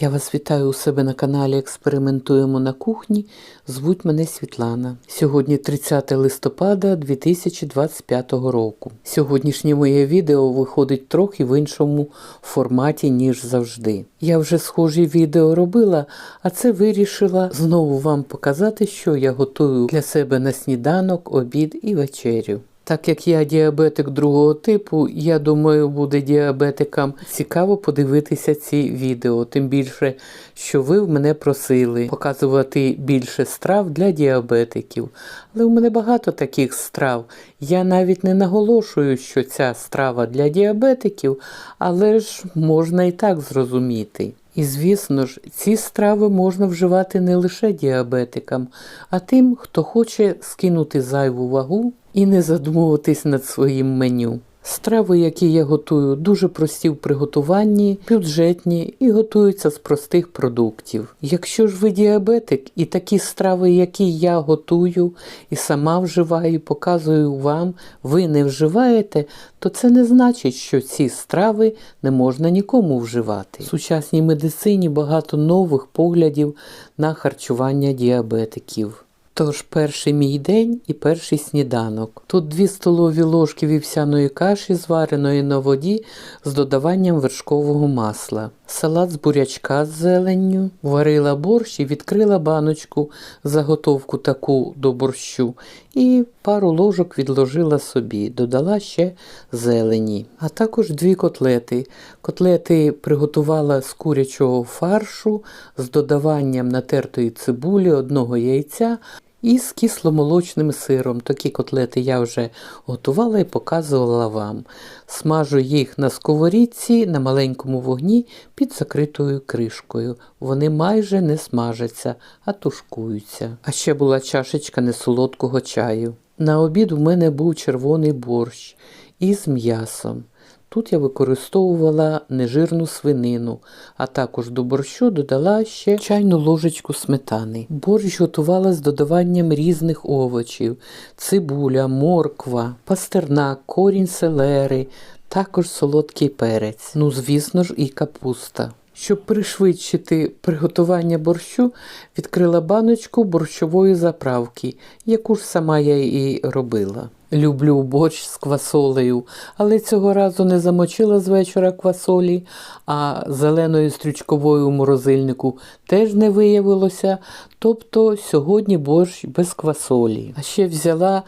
Я вас вітаю у себе на каналі Експериментуємо на кухні. Звуть мене Світлана. Сьогодні 30 листопада 2025 року. Сьогоднішнє моє відео виходить трохи в іншому форматі, ніж завжди. Я вже схожі відео робила, а це вирішила знову вам показати, що я готую для себе на сніданок, обід і вечерю. Так як я діабетик другого типу, я думаю, буде діабетикам цікаво подивитися ці відео. Тим більше, що ви в мене просили показувати більше страв для діабетиків. Але у мене багато таких страв. Я навіть не наголошую, що ця страва для діабетиків, але ж можна і так зрозуміти. І звісно ж, ці страви можна вживати не лише діабетикам, а тим, хто хоче скинути зайву вагу і не задумуватись над своїм меню. Страви, які я готую, дуже прості в приготуванні, бюджетні і готуються з простих продуктів. Якщо ж ви діабетик і такі страви, які я готую і сама вживаю, показую вам, ви не вживаєте, то це не значить, що ці страви не можна нікому вживати. В сучасній медицині багато нових поглядів на харчування діабетиків. Тож перший мій день і перший сніданок. Тут дві столові ложки вівсяної каші, звареної на воді з додаванням вершкового масла, салат з бурячка з зеленню, варила борщ і відкрила баночку, заготовку таку до борщу, і пару ложок відложила собі, додала ще зелені, а також дві котлети. Котлети приготувала з курячого фаршу з додаванням натертої цибулі, одного яйця. І з кисломолочним сиром. Такі котлети я вже готувала і показувала вам. Смажу їх на сковорідці на маленькому вогні під закритою кришкою. Вони майже не смажаться, а тушкуються. А ще була чашечка несолодкого чаю. На обід у мене був червоний борщ із м'ясом. Тут я використовувала нежирну свинину, а також до борщу додала ще чайну ложечку сметани. Борщ готувала з додаванням різних овочів: цибуля, морква, пастернак, корінь селери, також солодкий перець, ну, звісно ж, і капуста. Щоб пришвидшити приготування борщу, відкрила баночку борщової заправки, яку ж сама я і робила. Люблю борщ з квасолею, але цього разу не замочила з вечора квасолі, а зеленої стрючкової у морозильнику теж не виявилося. Тобто сьогодні борщ без квасолі. А ще взяла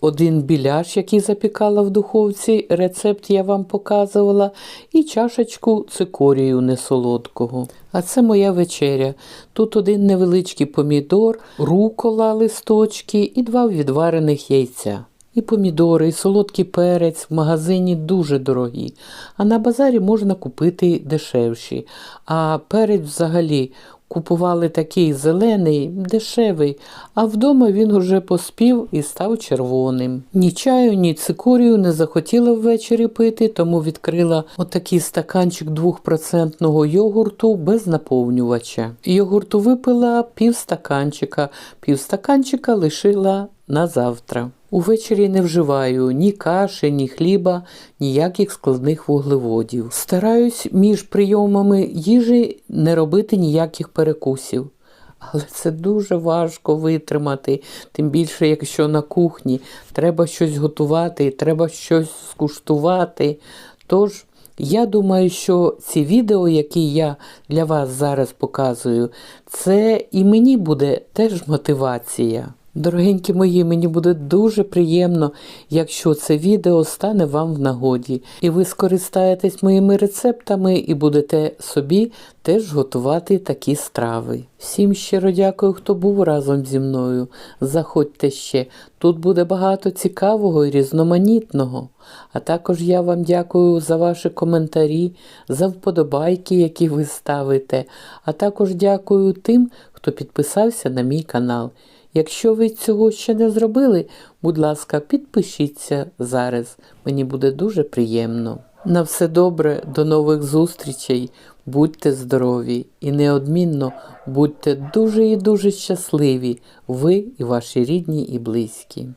один біляш, який запікала в духовці, рецепт я вам показувала, і чашечку цикорію несолодкого. А це моя вечеря. Тут один невеличкий помідор, рукола листочки і два відварених яйця. І помідори, і солодкий перець в магазині дуже дорогі, а на базарі можна купити дешевші. А перець взагалі купували такий зелений, дешевий, а вдома він уже поспів і став червоним. Ні чаю, ні цикорію не захотіла ввечері пити, тому відкрила отакий стаканчик 2% йогурту без наповнювача. Йогурту випила пів стаканчика, пів стаканчика лишила на завтра. Увечері не вживаю ні каші, ні хліба, ніяких складних вуглеводів. Стараюсь між прийомами їжі не робити ніяких перекусів. Але це дуже важко витримати, тим більше, якщо на кухні треба щось готувати, треба щось скуштувати. Тож, я думаю, що ці відео, які я для вас зараз показую, це і мені буде теж мотивація. Дорогенькі мої, мені буде дуже приємно, якщо це відео стане вам в нагоді, і ви скористаєтесь моїми рецептами і будете собі теж готувати такі страви. Всім щиро дякую, хто був разом зі мною. Заходьте ще, тут буде багато цікавого і різноманітного. А також я вам дякую за ваші коментарі, за вподобайки, які ви ставите, а також дякую тим, хто підписався на мій канал. Якщо ви цього ще не зробили, будь ласка, підпишіться зараз. Мені буде дуже приємно. На все добре, до нових зустрічей. Будьте здорові і неодмінно будьте дуже і дуже щасливі, ви і ваші рідні і близькі.